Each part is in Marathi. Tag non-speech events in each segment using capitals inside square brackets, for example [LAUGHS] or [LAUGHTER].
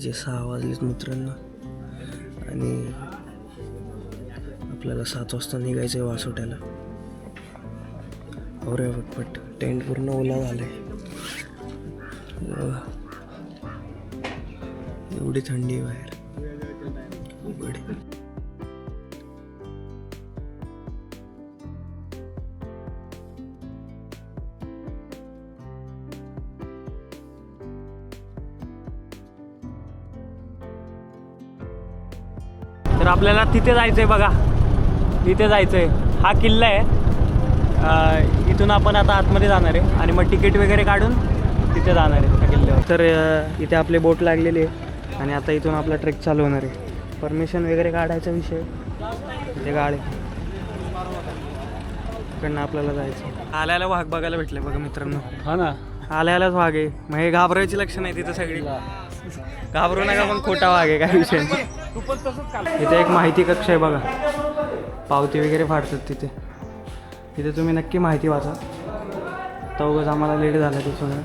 सकाळचे सहा वाजलेत मित्रांनो. आणि आपल्याला सात वाजता निघायचं आहे वासोट्याला. आवरे पटपट टेंट पूर्ण ओला झाला आहे एवढी थंडी आहे बाहेर. आपल्याला तिथे जायचं आहे बघा. तिथे जायचं आहे हा किल्ला आहे. इथून आपण आता आतमध्ये जाणार आहे आणि मग तिकीट वगैरे काढून तिथे जाणार आहे त्या किल्ल्यावर. तर इथे आपले बोट लागलेली आहे आणि आता इथून आपला ट्रेक चालू होणार आहे. परमिशन वगैरे काढायचा विषय. इथे गाडी. इकडनं आपल्याला जायचं आल्याला वाघ बघायला भेटले बघा मित्रांनो. हा ना. आल्यालाच वाघ आहे. मग हे घाबरायची लक्षण आहे तिथं सगळी. घाबरू नका पण खोटा वाघ आहे काय विषय नाही. इथे एक माहिती कक्ष आहे बघा. पावती वगैरे फाडतात तिथे. तिथे तुम्ही नक्की माहिती वाचा. तर उगाच आम्हाला लेट झाला ते सगळं.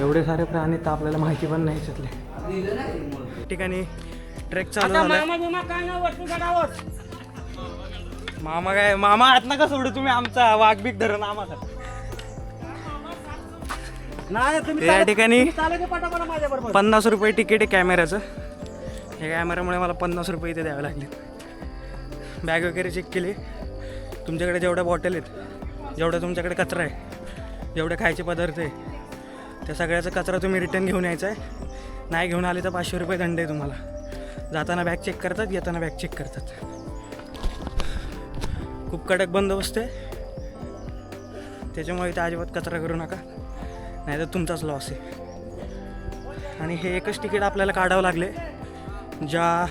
एवढे सारे प्राणी तर आपल्याला माहिती पण नाही याच्यातले. ठिकाणी ट्रेक चालू झाला मामा काय मामा आत नका सोडू तुम्ही आमचा वाघ बीक धरण आम्हाला. या ठिकाणी पन्नास रुपये तिकीट आहे कॅमेऱ्याचं. हे कॅमेऱ्यामुळे मला पन्नास रुपये इथे द्यावे लागले बॅग वगैरे चेक केली. तुमच्याकडे जेवढ्या बॉटल आहेत जेवढा तुमच्याकडे कचरा आहे जेवढे खायचे पदार्थ आहे त्या सगळ्याचा कचरा तुम्ही रिटर्न घेऊन यायचा आहे. नाही घेऊन आले तर पाचशे रुपये दंड आहे तुम्हाला. जाताना बॅग चेक करतात येताना बॅग चेक करतात. खूप कडक बंदोबस्त आहे. त्याच्यामुळे इथे अजिबात कचरा करू नका. नाही तर तुमचाच लॉस आहे. आणि हे एकच तिकीट आपल्याला काढावं लागले. ज्या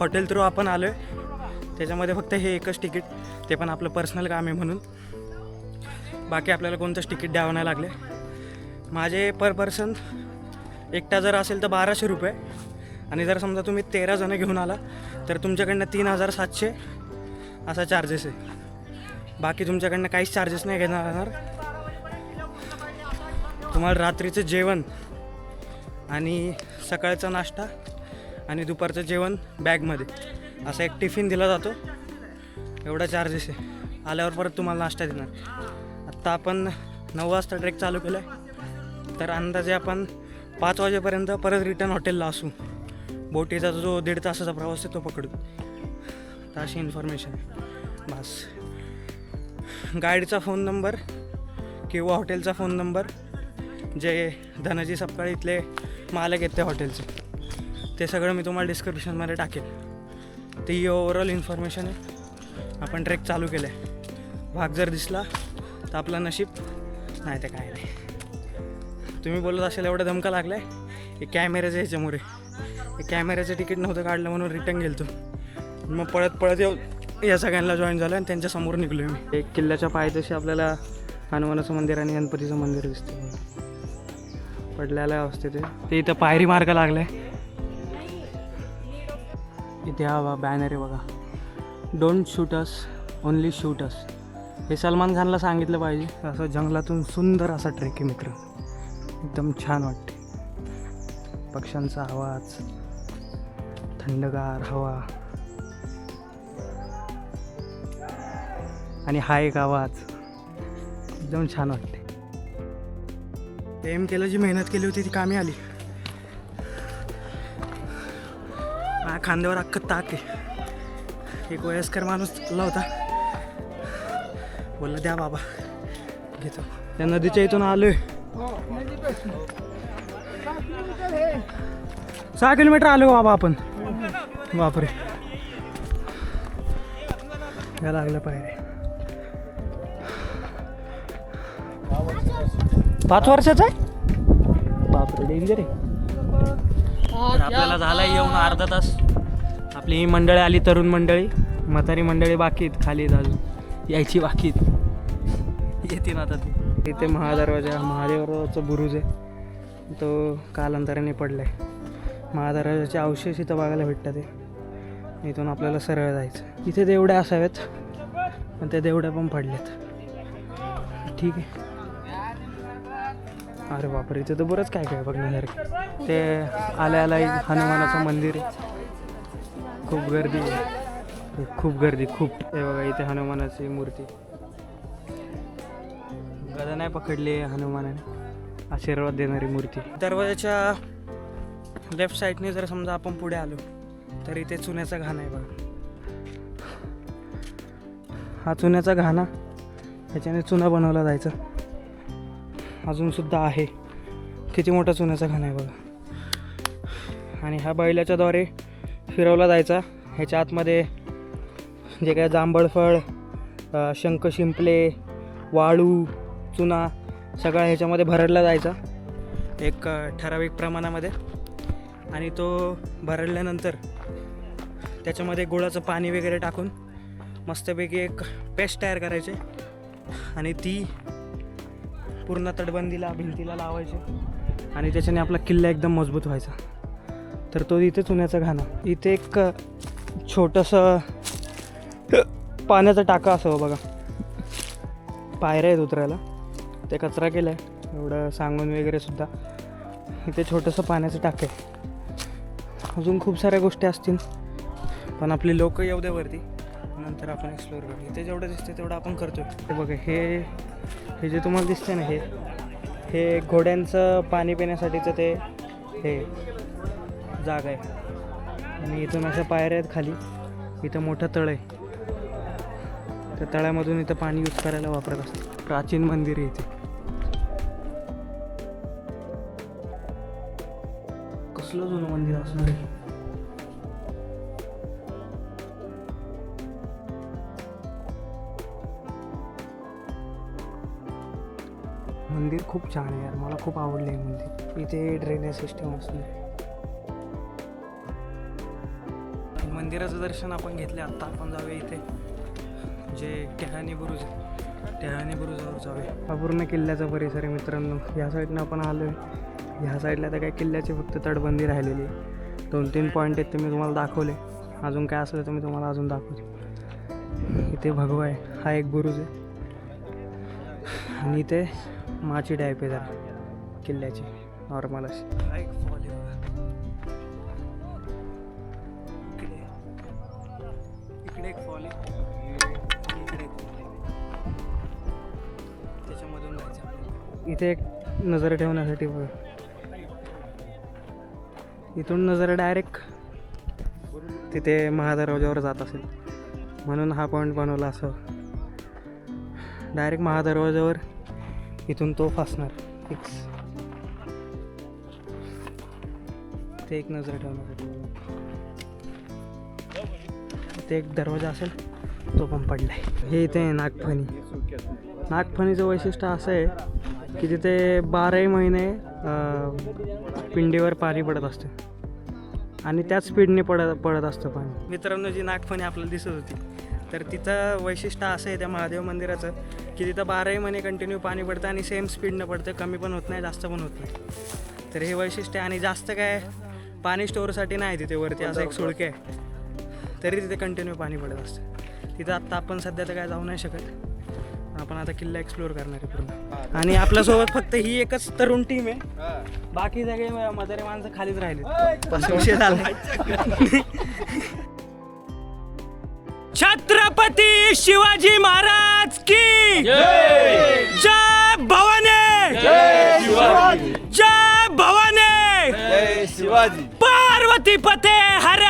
हॉटेल थ्रू आपण आलो आहे त्याच्यामध्ये फक्त हे एकच तिकीट ते पण आपलं पर्सनल काम आहे म्हणून. बाकी आपल्याला कोणतंच तिकीट द्यावं नाही लागले. माझे पर पर्सन एकटा जर असेल तर बाराशे रुपये. आणि जर समजा तुम्ही तेरा जणं घेऊन आला तर तुमच्याकडनं तीन हजार सातशे असा चार्जेस आहे. बाकी तुमच्याकडनं काहीच चार्जेस नाही घेणार. तुम्हाला रात्रीचं जेवण आणि सकाळचा नाश्ता आणि दुपारचं जेवण बॅगमध्ये. असा एक टिफिन दिला जातो. एवढा चार्जेस आहे. आल्यावर परत तुम्हाला नाश्ता देणार. आत्ता आपण नऊ वाजता ट्रेक चालू केला आहे तर अंदाजे आपण पाच वाजेपर्यंत परत रिटर्न हॉटेलला असू. बोटीचा जो दीड तासाचा प्रवास आहे तो पकडू. तर अशी इन्फॉर्मेशन बस. गाईडचा फोन नंबर किंवा हॉटेलचा फोन नंबर जे धनजी सपकाळ इथले मालक आहेत त्या हॉटेलचे. ते सगळं मी तुम्हाला डिस्क्रिप्शनमध्ये टाकेल. ती ओव्हरऑल इन्फॉर्मेशन आहे. आपण ट्रेक चालू केलं आहे भाग जर दिसला तर आपला नशीब नाही तर काय नाही. तुम्ही बोलत असेल एवढा धमका लागला आहे हे कॅमेऱ्याचं ह्याच्यामुळे. हे कॅमेऱ्याचं तिकीट नव्हतं काढलं म्हणून रिटर्न गेलो मग पळत पळत येऊ या सगळ्यांना जॉईन झालं आणि त्यांच्यासमोर निघलो मी. एक किल्ल्याच्या पायथ्याशी आपल्याला हनुमानाचं मंदिर आणि गणपतीचं मंदिर दिसतं पडलेल्या असते ते इथं पायरी मार्ग लागलाय. इथे हा बॅनर आहे बघा. Don't shoot us only shoot us हे सलमान खानला सांगितलं पाहिजे असं जंगलातून सुंदर असा ट्रेक आहे मित्र. एकदम छान वाटते पक्ष्यांचा आवाज थंडगार हवा. आणि हा एक आवाज. एकदम छान वाटते एम केलं जी मेहनत केली होती ती कामी आली. माझ्या खांद्यावर अख्खं ताक आहे. एक वयस्कर माणूस चालला होता. बोलला द्या बाबा घेतो. त्या नदीच्या इथून आलोय. सहा किलोमीटर आलो हो बाबा आपण. बापरे. या लागलं पाहिजे पाच वर्षाचा आहे? बापरे डेंजर आहे. तर आपल्याला झाला येऊन अर्धा तास. आपली ही मंडळी आली तरुण मंडळी. म्हातारी मंडळी बाकी आहेत खाली आहेत अजून. यायची बाकी आहेत. येतील आता ते. इथे महादरवाजा महादेवाचा बुरुज आहे. तो कालांतराने पडला आहे महादरवाजाचे अवशेष इथं बघायला भेटतात ते. इथून आपल्याला सरळ जायचं इथे देवड्या असाव्यात पण त्या देवड्या पण पडल्यात. ठीक आहे. अरे बापरे इथे तर बरंच काय काय बघण्यासारखं ते आल्या आला हनुमानाचं मंदिर आहे. खूप गर्दी खूप गर्दी खूप. हे बघा इथे हनुमानाची मूर्ती. गदा नाही पकडली हनुमानाने. आशीर्वाद देणारी मूर्ती. दरवाजाच्या लेफ्ट साईडने जर समजा आपण पुढे आलो तर इथे चुन्याचा घाण आहे बघा. हा चुन्याचा घाणा ह्याच्याने चुना बनवला जायचा. अजूनसुद्धा आहे. किती मोठा चुन्याचा खण आहे बघा. आणि हा बैलाच्याद्वारे फिरवला जायचा. ह्याच्या आतमध्ये जे काय जांभळफळ शंख शिंपले वाळू चुना सगळा ह्याच्यामध्ये भरडला जायचा. एक ठराविक प्रमाणामध्ये. आणि तो भरडल्यानंतर त्याच्यामध्ये गुळाचं पाणी वगैरे टाकून मस्तपैकी एक पेस्ट तयार करायचे. आणि ती पूर्ण तटबंदीला भिंतीला लावायचे. आणि त्याच्याने आपला किल्ला एकदम मजबूत व्हायचा. तर तो इथे चुन्याचा घाणा. इथे एक छोटंसं पाण्याचा टाका असावं बघा. पायऱ्या आहेत उतरायला. ते कचरा केला आहे एवढं सांगून वगैरे सुद्धा. इथे छोटंसं पाण्याचं टाकं आहे. अजून खूप साऱ्या गोष्टी असतील. पण आपली लोक येऊ द्या वरती. नंतर आपण एक्सप्लोअर करू. इथे जेवढं दिसते तेवढं आपण करतो हे बघा हे हे जे तुम्हाला दिसते ना हे हे घोड्यांचं पाणी पिण्यासाठीचं ते हे जागा आहे. आणि इथून अशा पायऱ्या आहेत खाली. इथं मोठं तळ आहे. त्या तळ्यामधून इथं पाणी यूज करायला वापरत असतं प्राचीन मंदिर आहे इथे. कसलं जुनं मंदिर असणार आहे खूप छान आहे यार मला खूप आवडले आहे मंदिर इथे ड्रेनेज सिस्टम असणार. मंदिराचं दर्शन आपण घेतले आत्ता आपण जाऊया इथे. जे टेहानी बुरुज आहे टेहानी बुरुजावर जाऊया. हा पूर्ण किल्ल्याचा परिसर आहे मित्रांनो. ह्या साईडनं आपण आलो आहे ह्या साईडला तर काय किल्ल्याची फक्त तटबंदी राहिलेली आहे. दोन तीन पॉईंट आहेत ते मी तुम्हाला दाखवले. अजून काय असलं तर मी तुम्हाला अजून दाखवते. इथे भगवा आहे. हा एक बुरुज आहे. आणि इथे माची टाईप आहे. जरा किल्ल्याची. नॉर्मल अशी. इथे एक नजर ठेवण्यासाठी इथून नजर डायरेक्ट तिथे महादरवाज्यावर जात असेल. म्हणून हा पॉईंट बनवला असं. डायरेक्ट महादरवाज्यावर इथून तो फासणार. फिक्स ते एक नजर ठेवण्यासाठी ते एक दरवाजा असेल तो पण पडलाय. हे इथे आहे नागफणी. नागफणीचं वैशिष्ट्य असं आहे की तिथे बाराही महिने पिंडीवर पाणी पडत असते. आणि त्याच स्पीडने पडत पडत असतं पाणी. मित्रांनो जी नागफणी आपल्याला दिसत होती तर तिथं वैशिष्ट्य असं आहे त्या महादेव मंदिराचं की तिथं बाराही महिने कंटिन्यू पाणी पडतं आणि सेम स्पीडनं पडतं कमी पण होत नाही जास्त पण होत नाही. तर हे वैशिष्ट्य आहे आणि जास्त काय पाणी स्टोअरसाठी नाही तिथे वरती असं एक सुळके आहे. तरी तिथे कंटिन्यू पाणी पडत असतं. तिथं आत्ता आपण सध्या तर काय जाऊ नाही शकत. आपण आता किल्ला एक्सप्लोअर करणार आहे पूर्ण. आणि आपल्यासोबत फक्त ही एकच तरुण टीम आहे. बाकी सगळे म्हातारे माणसं खालीच राहिले असं विषय झाला. [LAUGHS] छत्रपती शिवाजी महाराज की जय! भवानी! जय भवानी! शिवाजी! पार्वती पते हर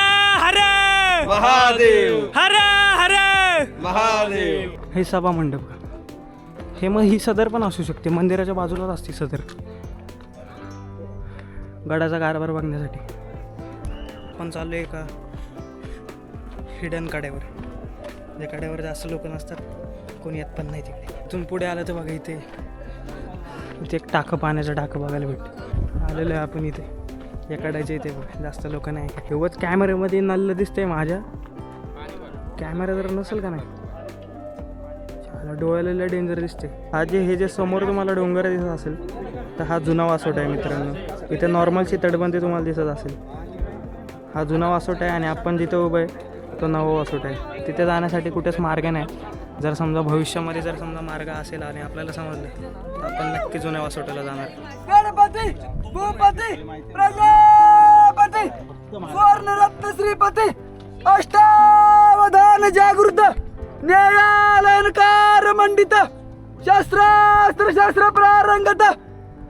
हर! महादेव! हर हर! महादेव! हे सभा मंडप का? हे मग ही सदर पण असू शकते. मंदिराच्या बाजूलाच असते सदर. गडाचा कारभार बघण्यासाठी. पण चालू आहे का? हिडन कड्यावर. कड्यावर जास्त लोक नसतात. कोणी येत पण नाही तिकडे. इथून पुढे आलं तर बघा इथे. इथे एक टाकं पाण्याचं टाकं बघायला भेटतं. आलेलो आहे आपण इथे. या कड्याच्या इथे बघ. जास्त लोक नाही. एवढंच कॅमेऱ्यामध्ये नल्ल दिसतंय माझ्या. कॅमेरा जर नसेल का नाही? डोळ्याला डेंजर दिसते हा जे हे जे समोर तुम्हाला डोंगर दिसत असेल तर हा जुना वासोट आहे मित्रांनो. इथे नॉर्मलची तटबंदी तुम्हाला दिसत असेल. हा जुना वासोट आहे आणि आपण जिथे उभं आहे तो नवा वासोट आहे तिथे जाण्यासाठी कुठेच मार्ग नाही. जर समजा भविष्यामध्ये जर समजा मार्ग असेल आणि आपल्याला समजलं तर आपण नक्की जुन्या वासोट्याला जाणार. श्रीपती अष्टावधान जागृत न्यायालयनकार मंडित शास्त्रास्त्र शास्त्र प्रारंगत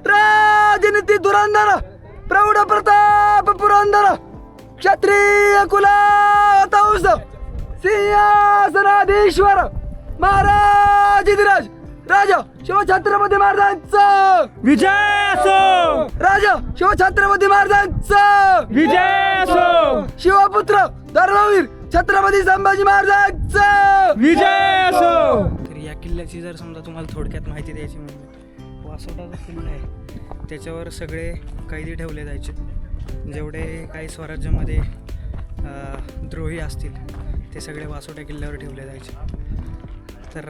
राजनीती धुरंधर प्रौढ प्रताप पुरंदर क्षत्रिय कुलातौस सिंहासनाधीश्वर महाराज धीराज राजा शिवछत्रपती महाराजांचं. विजय असो राजा शिवछत्रपती महाराजांचं. विजय असो शिवपुत्र धर्मवीर छत्रपती संभाजी महाराजांचं. विजय असो तर या किल्ल्याची जर समजा तुम्हाला थोडक्यात माहिती द्यायची म्हणजे वासोटा जो किल्ला आहे त्याच्यावर सगळे कैदी ठेवले जायचे. जेवढे काही स्वराज्यामध्ये द्रोही असतील ते सगळे वासोट्या किल्ल्यावर ठेवले जायचे. तर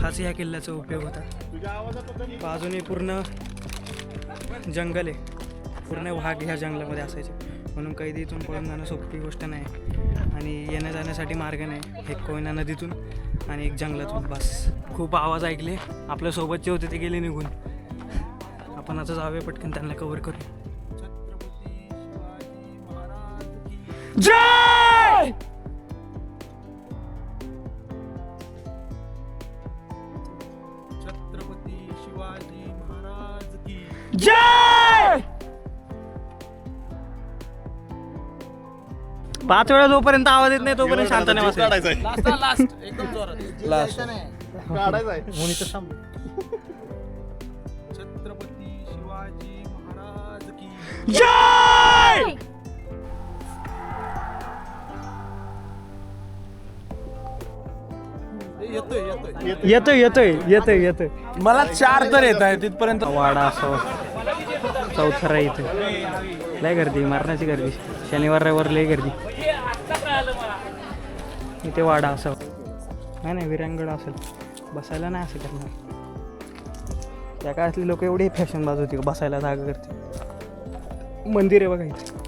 हाच ह्या किल्ल्याचा उपयोग होता. बाजूने पूर्ण जंगल आहे पूर्ण वाघ ह्या जंगलामध्ये असायचे. म्हणून कैदी इथून पळून जाणं सोपी गोष्ट नाही. आणि येण्या जाण्यासाठी मार्ग नाही. एक कोयना नदीतून आणि एक जंगलातून. बस. खूप आवाज ऐकले. आपल्यासोबत जे होते ते गेले निघून. आपण आता जावे पटकन त्यांना कवर करू. जय! छत्रपती शिवाजी महाराज की जय! पाच वेळा जोपर्यंत आवाज येत नाही तोपर्यंत शांत नाही बसायचं. लास्ट एकदम [LAUGHS] जोरात. छत्रपती शिवाजी महाराज की जय! येतोय येतोय. येतोय येतोय मला चार तर येत आहे तिथपर्यंत वाडा असावा चौथरा इथे. लय गर्दी मारण्याची गर्दी. शनिवार रविवार लय गर्दी. इथे वाडा असावा नाही नाही विरांगड असेल. बसायला नाही असं करणार. त्या काळातली लोक एवढी फॅशन बाज होती बसायला जागा करते. मंदिर आहे बघा इथे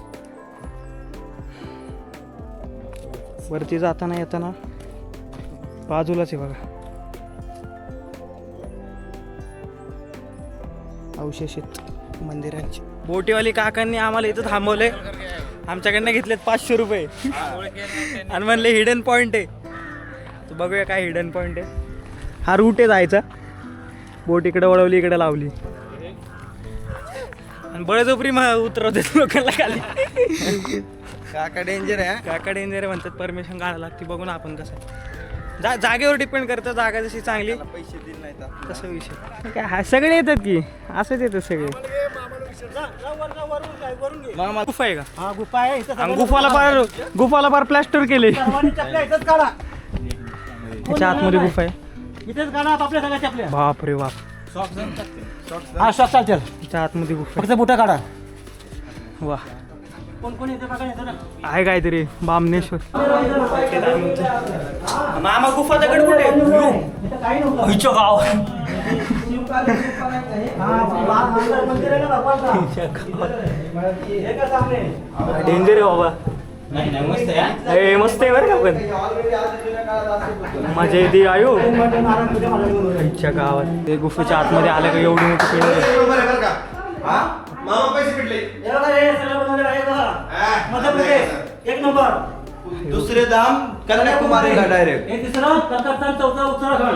वरती जाताना येताना बाजूलाच आहे बघा. अवशेष आहेत मंदिरांचे. बोटीवाली काकांनी आम्हाला इथं थांबवले आमच्याकडनं घेतलेत पाचशे रुपये. आणि म्हणले हिडन पॉईंट आहे. तर बघूया काय हिडन पॉईंट आहे. हा रूट आहे जायचा. बोट इकडे वळवली इकडे लावली. आणि बळजबरी मग उतरवते लोकांना खाली. काका डेंजर आहे काका डेंजर म्हणतात परमिशन काढायला लागते बघू ना आपण कसं आहे. जा जागेवर डिपेंड करतं जागा जशी चांगली. पैसे दिले नाही तसं विषय. काय हा सगळे येतात की? असंच येतात सगळे. गुफा आहे का? हा गुफा आहे. इथं आणि गुफाला पार गुफाला पार प्लॅस्टर केले. सर्वांनी चपल्या इथंच काढा. त्याच्या आतमध्ये गुफा आहे. इथेच काढा आपल्या सगळ्या चपल्या. बाप. रे बाप हा शॉप चालतील. त्याच्या आतमध्ये गुफा फक्त बुटा काढा. आहे. वा आहे काहीतरी बामनेश्वर. मामा गुफा दगड कुठे हिचं गाव. हे डेंजर आहे बाबा. ए, मस्त आहे बरं का पण. मजा येते आयो. आईच्या गावात. ते गुफेच्या आतमध्ये आलं का एवढी मोठी मामा पैसे भेटले. मध्य प्रदेश एक नंबर. दुसरे दाम कन्याकुमारीला डायरेक्ट हे तिसरं कलकत्ता चौथा उत्तराखंड.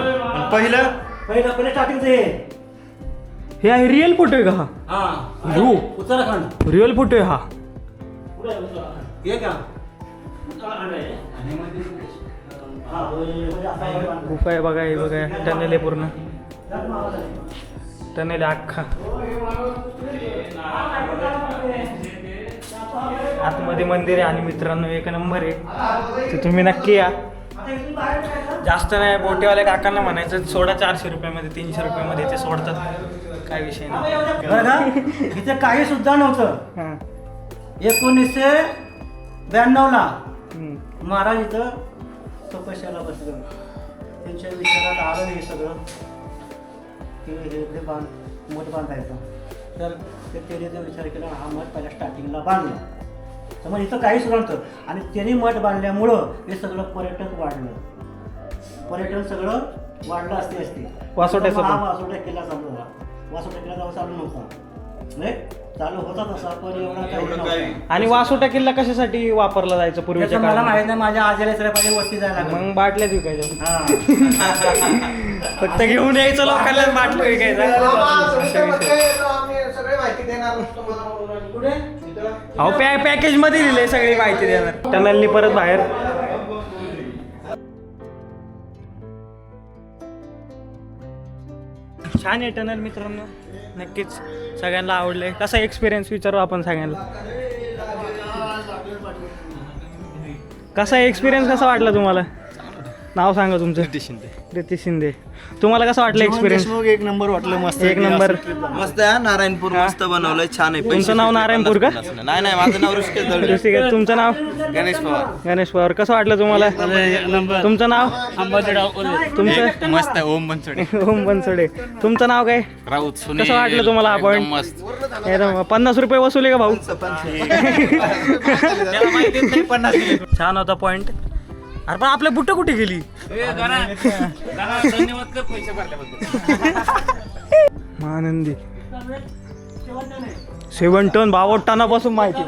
पहिलं? पहिलं पहिले स्टार्टिंगचं हे. हे आहे रिअल फोटो आहे का हा? हा हो. उत्तराखंड. रिअल फोटो आहे हा. हे का? उत्तराखंड आहे. हा, हे म्हणजे असा आहे. बांधला. गुफा आहे बघा हे बघा टनेल आहे पूर्ण आहे अख्खा आतमध्ये मंदिर आहे आणि मित्रांनो एक नंबर आहे तर तुम्ही नक्की या जास्त नाही बोटेवाल्या काकांना म्हणायचं सोडा चारशे रुपयामध्ये तीनशे रुपयामध्ये ते सोडतात काय विषय नाही इथे काही सुद्धा नव्हतं एकोणीसशे ब्याण्णवला. महाराज इथं तपस्याला बसलं त्यांच्या विचारात आलं हे सगळं की हे बांध मठ बांधायचं. तर ते त्याने जो विचार केला हा मठ पहिल्या स्टार्टिंगला बांधला. तर मग इथं काहीच नव्हतं. आणि त्यांनी मठ बांधल्यामुळं हे सगळं पर्यटक वाढलं. पर्यटन सगळं वाढलं असते असते वासोट्याचं हा. वासोट्या किल्ला चालू झाला वासोट्या किल्ला जेव्हा चालू नव्हता. नाही? चालू होता तसा पण एवढा काही एवढं काही- नव्हता. आणि वासोटा किल्ला कशासाठी वापरला जायचं त्याचं पूर्वीच्या मला काळात माहीत नाही माझ्या आजीला सगळ्या पाहिजे वरती जायला लागलं. मग बाटल्याच विकायच्या हा. [LAUGHS] फक्त घेऊन यायचं लोकांना बाटलं विकायचं. सगळे माहिती देणार तुम्हाला कुठे? अहो पॅ पॅकेजमध्ये दिले सगळी माहिती देणार. टनलनी परत बाहेर. छान आहे टनल मित्रांनो. नक्कीच सगळ्यांना आवडले. कसा एक्सपिरियन्स विचारू आपण सगळ्यांना? कसा एक्सपिरियन्स कसा वाटला तुम्हाला? नाव सांगा तुमचं. रितेश शिंदे. तुम्हाला कसं वाटलं एक्सपिरियन्स एक नंबर वाटलं मस्त. एक नंबर मस्त आहे हा, नारायणपूर मस्त बनवलंय छान आहे. तुमचं नाव नारायणपूर का? नाही नाही माझं नाव ऋषिकेश दळवे. ऋषिकेश, तुमचं नाव? गणेश पवार. गणेश पवार. कसं वाटलं तुम्हाला? तुमचं नाव? तुमचं? मस्त आहे ओम बनसोडे. [LAUGHS] ओम बनसोडे. तुमचं नाव काय? राऊत सुनील. कसं वाटलं तुम्हाला हा एकदम पॉईंट मस्त. एकदम पन्नास रुपये वसुले का भाऊ? [LAUGHS] छान होता पॉइंट अरे पण आपल्या बुट्ट कुठे गेली? धन्यवाद कर पैसे भरल्याबद्दल. आनंदी सेवन टन बावन्न टनापासून माहिती.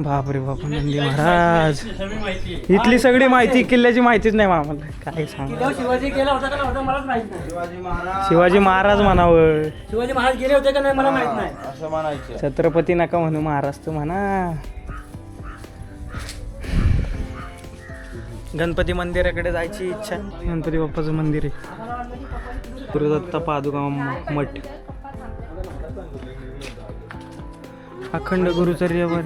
बापरे बाप नंदी महाराज. इथली सगळी माहिती किल्ल्याची माहितीच नाही आम्हाला. काय सांग? शिवाजी गेला होता का मलाच माहीत नाही. शिवाजी महाराज. म्हणावं. शिवाजी महाराज गेले होते का नाही मला माहीत नाही. असं म्हणायचं. छत्रपती नका म्हणू महाराज तू म्हणा. गणपती मंदिराकडे जायची इच्छा. गणपती बाप्पाचं मंदिर आहे. गुरुदत्त पादुका मठ. अखंड गुरुचर्यावर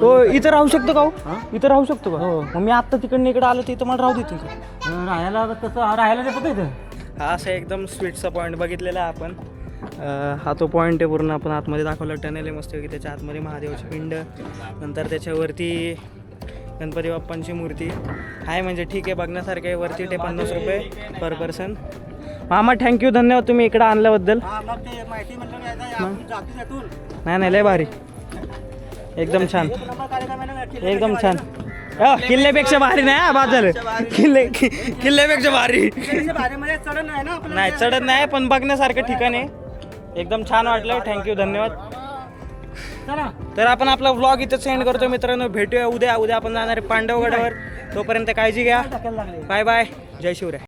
हो इथं राहू शकतो का हो? इथं राहू शकतो का? मग मी आत्ता तिकडनं इकडे आलो तर इथं मला राहू देतील का राहायला तसं राहायला देतो इथं? हा असा एकदम स्वीटचा पॉईंट बघितलेला आहे आपण. हा तो पॉईंट आहे पूर्ण आपण आतमध्ये दाखवला. टनेल आहे मस्त की त्याच्या आतमध्ये महादेवाची पिंड नंतर त्याच्यावरती गणपती बाप्पांची मूर्ती. आहे म्हणजे ठीक आहे बघण्यासारखं आहे. वरती ते पन्नास रुपये पर पर्सन मामा थँक्यू धन्यवाद तुम्ही इकडं आणल्याबद्दल. नाही नाही लय भारी. एकदम छान. एकदम छान. किल्ल्यापेक्षा भारी नाही हा, बाद झालं. किल्ले किल्ल्यापेक्षा भारी. नाही चढत नाही पण बघण्यासारखं ठिकाण आहे. एकदम छान वाटलं. थँक्यू धन्यवाद. तर आपण आपला व्लॉग इथं सेंड करतो मित्रांनो. भेटूया उद्या. उद्या आपण जाणार आहे पांडवगडावर. तोपर्यंत काळजी घ्या. बाय बाय जय शिवराय.